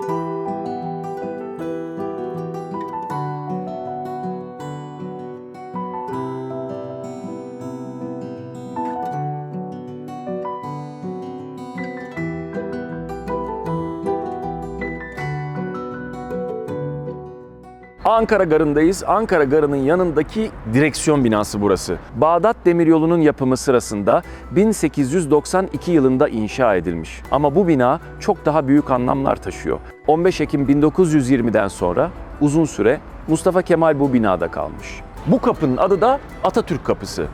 thank you Ankara Garı'ndayız. Ankara Garı'nın yanındaki direksiyon binası burası. Bağdat Demiryolu'nun yapımı sırasında 1892 yılında inşa edilmiş. Ama bu bina çok daha büyük anlamlar taşıyor. 15 Ekim 1920'den sonra uzun süre Mustafa Kemal bu binada kalmış. Bu kapının adı da Atatürk Kapısı.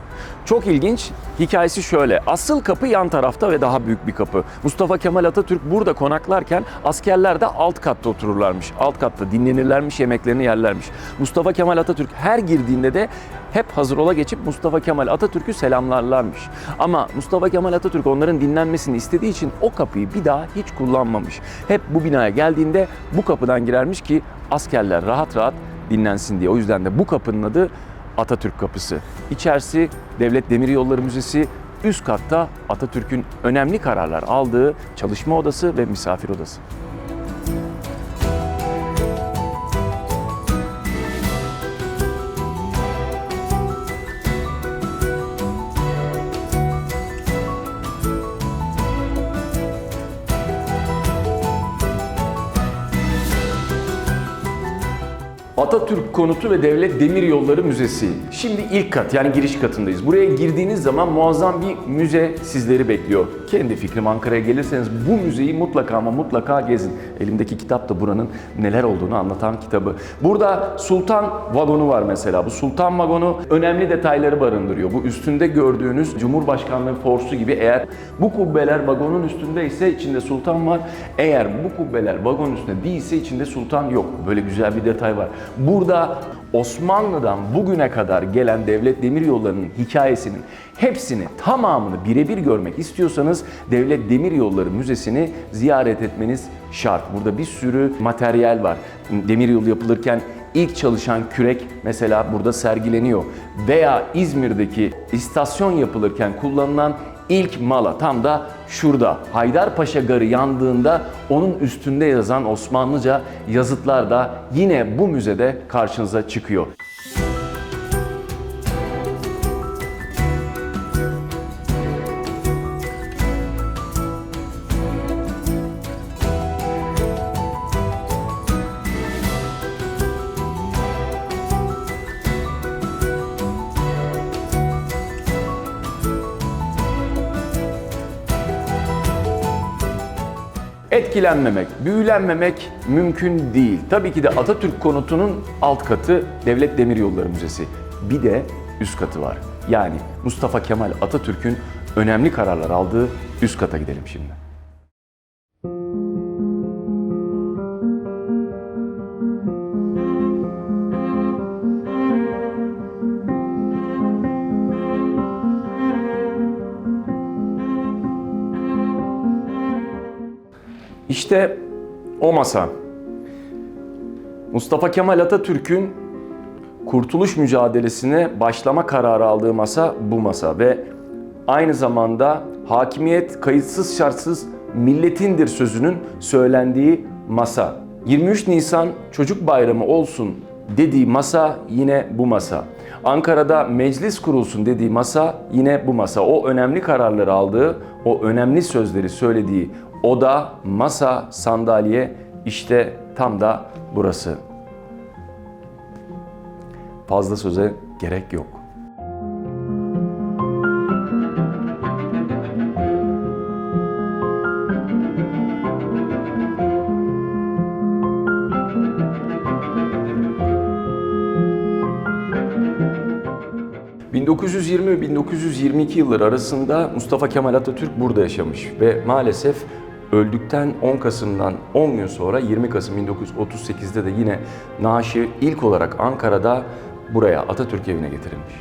Çok ilginç. Hikayesi şöyle. Asıl kapı yan tarafta ve daha büyük bir kapı. Mustafa Kemal Atatürk burada konaklarken askerler de alt katta otururlarmış. Alt katta dinlenirlermiş, yemeklerini yerlermiş. Mustafa Kemal Atatürk her girdiğinde de hep hazır ola geçip Mustafa Kemal Atatürk'ü selamlarlarmış. Ama Mustafa Kemal Atatürk onların dinlenmesini istediği için o kapıyı bir daha hiç kullanmamış. Hep bu binaya geldiğinde bu kapıdan girermiş ki askerler rahat rahat dinlensin diye. O yüzden de bu kapının adı Atatürk Kapısı. İçerisi Devlet Demiryolları Müzesi, üst katta Atatürk'ün önemli kararlar aldığı çalışma odası ve misafir odası. Atatürk Konutu ve Devlet Demiryolları Müzesi. Şimdi ilk kat yani giriş katındayız. Buraya girdiğiniz zaman muazzam bir müze sizleri bekliyor. Kendi fikrim Ankara'ya gelirseniz bu müzeyi mutlaka ama mutlaka gezin. Elimdeki kitap da buranın neler olduğunu anlatan kitabı. Burada Sultan vagonu var mesela. Bu Sultan vagonu önemli detayları barındırıyor. Bu üstünde gördüğünüz Cumhurbaşkanlığı forsu gibi eğer bu kubbeler vagonun üstünde ise içinde sultan var. Eğer bu kubbeler vagonun üstünde değilse içinde sultan yok. Böyle güzel bir detay var. Burada Osmanlı'dan bugüne kadar gelen devlet demiryollarının hikayesinin hepsini tamamını birebir görmek istiyorsanız Devlet Demiryolları Müzesi'ni ziyaret etmeniz şart. Burada bir sürü materyal var. Demiryolu yapılırken ilk çalışan kürek mesela burada sergileniyor. Veya İzmir'deki istasyon yapılırken kullanılan ilk mala tam da şurada. Haydarpaşa Garı yandığında onun üstünde yazan Osmanlıca yazıtlar da yine bu müzede karşınıza çıkıyor. Etkilenmemek, büyülenmemek mümkün değil. Tabii ki de Atatürk konutunun alt katı Devlet Demiryolları Müzesi. Bir de üst katı var. Yani Mustafa Kemal Atatürk'ün önemli kararlar aldığı üst kata gidelim şimdi. İşte o masa. Mustafa Kemal Atatürk'ün kurtuluş mücadelesine başlama kararı aldığı masa bu masa ve aynı zamanda hakimiyet kayıtsız şartsız milletindir sözünün söylendiği masa. 23 Nisan Çocuk Bayramı olsun dediği masa yine bu masa. Ankara'da meclis kurulsun dediği masa yine bu masa. O önemli kararları aldığı, o önemli sözleri söylediği oda, masa, sandalye işte tam da burası. Fazla söze gerek yok. ...1920 ve 1922 yılları arasında Mustafa Kemal Atatürk burada yaşamış ve maalesef öldükten 10 Kasım'dan 10 gün sonra 20 Kasım 1938'de de yine naaşı ilk olarak Ankara'da buraya Atatürk evine getirilmiş.